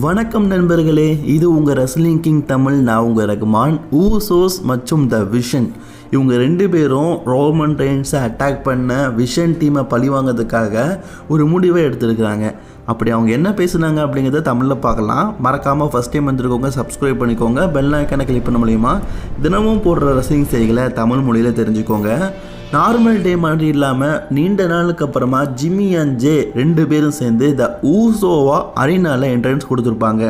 வணக்கம் நண்பர்களே இது உங்கள் ரெஸ்லிங் கிங் தமிழ் நான் உங்கள் ரகுமான் ஊசோஸ் மற்றும் த விஷன் இவங்க ரெண்டு பேரும் ரோமன் ரெயின்ஸை அட்டாக் பண்ண விஷன் டீமை பழிவாங்கிறதுக்காக ஒரு முடிவை எடுத்திருக்கிறாங்க. அப்படி அவங்க என்ன பேசுனாங்க அப்படிங்கிறத தமிழில் பார்க்கலாம். மறக்காமல் ஃபஸ்ட் டைம் வந்திருக்கோங்க சப்ஸ்கிரைப் பண்ணிக்கோங்க. பெல் ஐக்கனை கிளிக் பண்ண மூலியமா தினமும் போடுற ரசிங் செய்களை தமிழ் மொழியில் தெரிஞ்சுக்கோங்க. நார்மல் டே மாதிரி இல்லாமல் நீண்ட நாளுக்கு அப்புறமா ஜிம்மி அண்ட் ஜே ரெண்டு பேரும் சேர்ந்து த ஊசோவா அரினாவில் என்ட்ரன்ஸ் கொடுத்துருப்பாங்க.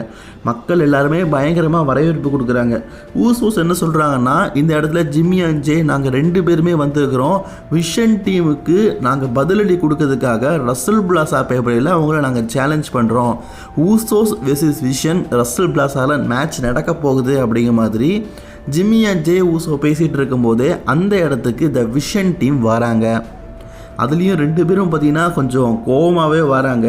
மக்கள் எல்லாருமே பயங்கரமாக வரவேற்பு கொடுக்குறாங்க. ஊசோஸ் என்ன சொல்கிறாங்கன்னா இந்த இடத்துல ஜிம்மி அண்ட் ஜே நாங்கள் ரெண்டு பேருமே வந்திருக்கிறோம். விஷன் டீமுக்கு நாங்கள் பதிலடி கொடுக்கறதுக்காக ரசல் பிளாசா பேப்பரில் அவங்கள நாங்கள் சேலஞ்ச் பண்ணுறோம் ஊசோஸ் வெர்சஸ் விஷன் ரசல் பிளாசாவில் மேட்ச் நடக்க போகுது அப்படிங்கிற மாதிரி ஜிம்மி அண்ட் ஜே ஊசோ பேசிகிட்டு இருக்கும்போது அந்த இடத்துக்கு த விஷன் டீம் வராங்க. அதுலேயும் ரெண்டு பேரும் பார்த்தீங்கன்னா கொஞ்சம் கோவமாகவே வராங்க.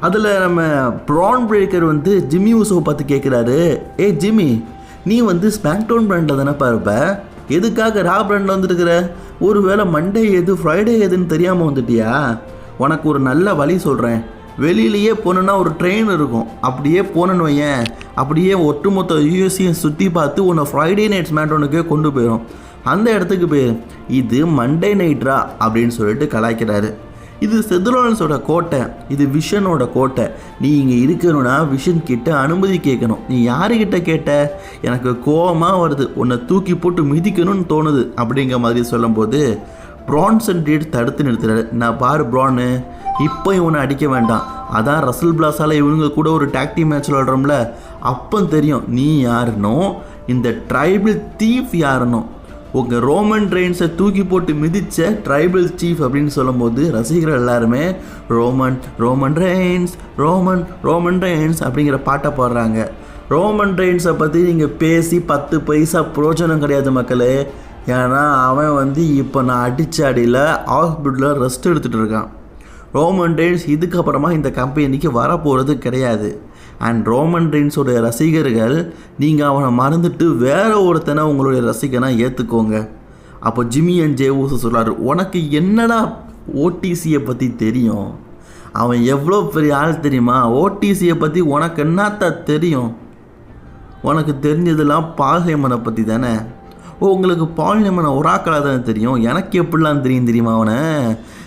அதில் நம்ம ப்ரான் பிரேக்கர் வந்து ஜிம்மி ஊசோ பார்த்து கேட்குறாரு ஏ ஜிம்மி நீ வந்து ஸ்மாக்டவுன் பிராண்டில் தானேப்பா இருப்ப? எதுக்காக ரா பிராண்டில் வந்துருக்கிற? ஒருவேளை மண்டே எது ஃப்ரைடே எதுன்னு தெரியாமல் வந்துட்டியா? உனக்கு ஒரு நல்ல வழி சொல்கிறேன் வெளியிலேயே போனோன்னா ஒரு ட்ரெயின் இருக்கும். அப்படியே போனேன்னு வையேன். அப்படியே ஒட்டுமொத்த யூஎஸ்சியும் சுற்றி பார்த்து உன்னை ஃப்ரைடே நைட்ஸ் மேட்ரோனுக்கே கொண்டு போயிடும் அந்த இடத்துக்கு போய் இது மண்டே நைட்ரா அப்படின்னு சொல்லிட்டு கலாய்க்கிறாரு. இது செதுலான்ஸோட கோட்டை. இது விஷனோட கோட்டை. நீ இங்கே இருக்கணும்னா விஷன் கிட்ட அனுமதி கேட்கணும். நீ யாருக்கிட்ட கேட்ட? எனக்கு கோவமாக வருது. உன்னை தூக்கி போட்டு மிதிக்கணும்னு தோணுது. அப்படிங்கிற மாதிரி சொல்லும்போது ப்ரான்சன் ரீட் தடுத்து நிறுத்துறாரு நான் பாரு ப்ரான்னு இப்போ இவனை அடிக்க வேண்டாம். அதான் ரசல் பிளாஸால் இவனுங்க கூட ஒரு டாக்டி மேட்ச் விளாடுறோம்ல அப்போ தெரியும். நீ யாருனோ இந்த ட்ரைபிள் தீஃப் யாருனோ உங்கள் ரோமன் ரெயின்ஸை தூக்கி போட்டு மிதித்த ட்ரைபிள் சீஃப் அப்படின்னு சொல்லும்போது ரசிகர்கள் எல்லாருமே Roman Roman Reigns Roman Roman Reigns அப்படிங்கிற பாட்டை பாடுறாங்க. ரோமன் ரெயின்ஸை பற்றி நீங்கள் பேசி பத்து பைசா பிரோஜனம் கிடையாது மக்களே. ஏன்னா அவன் வந்து இப்போ நான் அடித்த அடியில் ஹாஸ்பிட்டலில் ரெஸ்ட் எடுத்துகிட்டு இருக்கான். ரோமன் ரெயின்ஸ் இதுக்கப்புறமா இந்த கம்பெனிக்கு வரப்போகிறது கிடையாது. அண்ட் ரோமன் ரெயின்ஸோடைய ரசிகர்கள் நீங்கள் அவனை மறந்துட்டு வேற ஒருத்தனை உங்களுடைய ரசிகனாக ஏற்றுக்கோங்க அப்போ ஜிம்மி அண்ட் ஜேவூஸ் சொல்கிறார் உனக்கு என்னடா ஓடிசியை பற்றி தெரியும்? அவன் எவ்வளோ பெரிய ஆள் தெரியுமா? ஓடிசியை பற்றி உனக்கு என்னத்த தெரியும்? உனக்கு தெரிஞ்சதெல்லாம் பால்யமனை பற்றி தானே? ஓ உங்களுக்கு பால்யமனை ஒராக்களாக தான் தெரியும்? எனக்கு எப்படிலாம் தெரியும் தெரியுமா அவனை?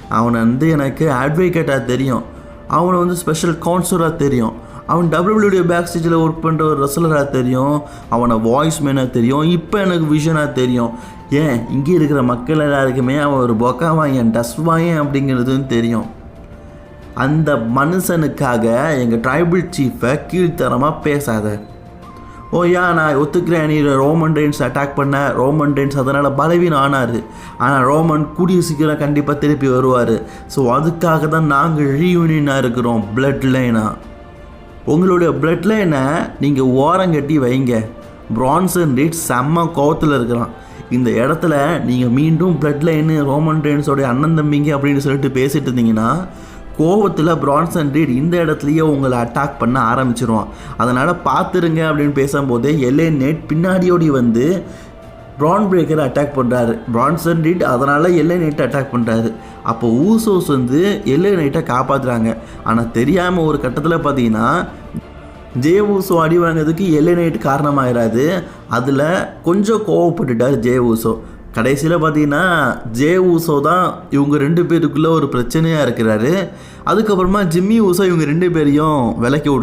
அவனை வந்து எனக்கு அட்வொகேட்டாக தெரியும். அவனை வந்து ஸ்பெஷல் கவுன்சிலராக தெரியும். அவன் டபிள்யூபிள்யூ பேக் ஸ்டேஜில் ஒர்க் பண்ணுற ஒரு ரெஸ்லராக தெரியும். அவனை வாய்ஸ் மேனாக தெரியும். இப்போ எனக்கு விஷனாக தெரியும். ஏன்? இங்கே இருக்கிற மக்கள் எல்லாருக்குமே அவன் ஒரு பொக்கா வாயன் டஸ் வாயன் அப்படிங்கிறதும் தெரியும். அந்த மனுஷனுக்காக எங்கள் ட்ரைபிள் சீஃபை கீழ்த்தரமாக பேசாத. ஓ யா நான் ஒத்துக்கிறேன். நீ ரோமன் ரெயின்ஸ் அட்டாக் பண்ண. ரோமன் ரெயின்ஸ் அதனால் பலவீனம் ஆனார். ஆனால் ரோமன் கூடிய சீக்கிரம் கண்டிப்பாக திருப்பி வருவார். ஸோ அதுக்காக தான் நாங்கள் ரீயூனியனாக இருக்கிறோம் பிளட் லைனாக உங்களுடைய பிளட் லைனை நீங்கள் ஓரங்கட்டி வைங்க. பிரான்சன் ரீட் செம்ம கோவத்தில் இருக்கிறான். இந்த இடத்துல நீங்கள் மீண்டும் பிளட் லைனு ரோமன் ரெயின்ஸோடைய அண்ணன் தம்பிங்க அப்படின்னு சொல்லிட்டு பேசிட்டு இருந்தீங்கன்னா கோவத்தில் பிரான்சன் ரீட் இந்த இடத்துலையே உங்களை அட்டாக் பண்ண ஆரம்பிச்சிருவான். அதனால் பார்த்துருங்க அப்படின்னு பேசும்போதே எல்ஏ நெட் பின்னாடியோடி வந்து ப்ரான் பிரேக்கரை அட்டாக் பண்ணுறாரு பிரான்சன் ரீட் அதனால் எல்ஏ நைட்டை அட்டாக் பண்ணுறாரு அப்போ ஊசோஸ் வந்து எல்ஏ நைட்டை காப்பாற்றுறாங்க ஆனால் தெரியாமல் ஒரு கட்டத்தில் பார்த்தீங்கன்னா ஜே ஊசோ அடி வாங்கினதுக்கு எல்ஏ நைட் காரணமாயிராது அதில் கொஞ்சம் கோவப்பட்டுட்டார் ஜே ஊசோ கடைசியில் பார்த்தீங்கன்னா ஜே ஊசோ தான் இவங்க ரெண்டு பேருக்குள்ளே ஒரு பிரச்சனையாக இருக்கிறாரு. அதுக்கப்புறமா ஜிம்மி ஊசோ இவங்க ரெண்டு பேரையும் விலக்கி விட்டு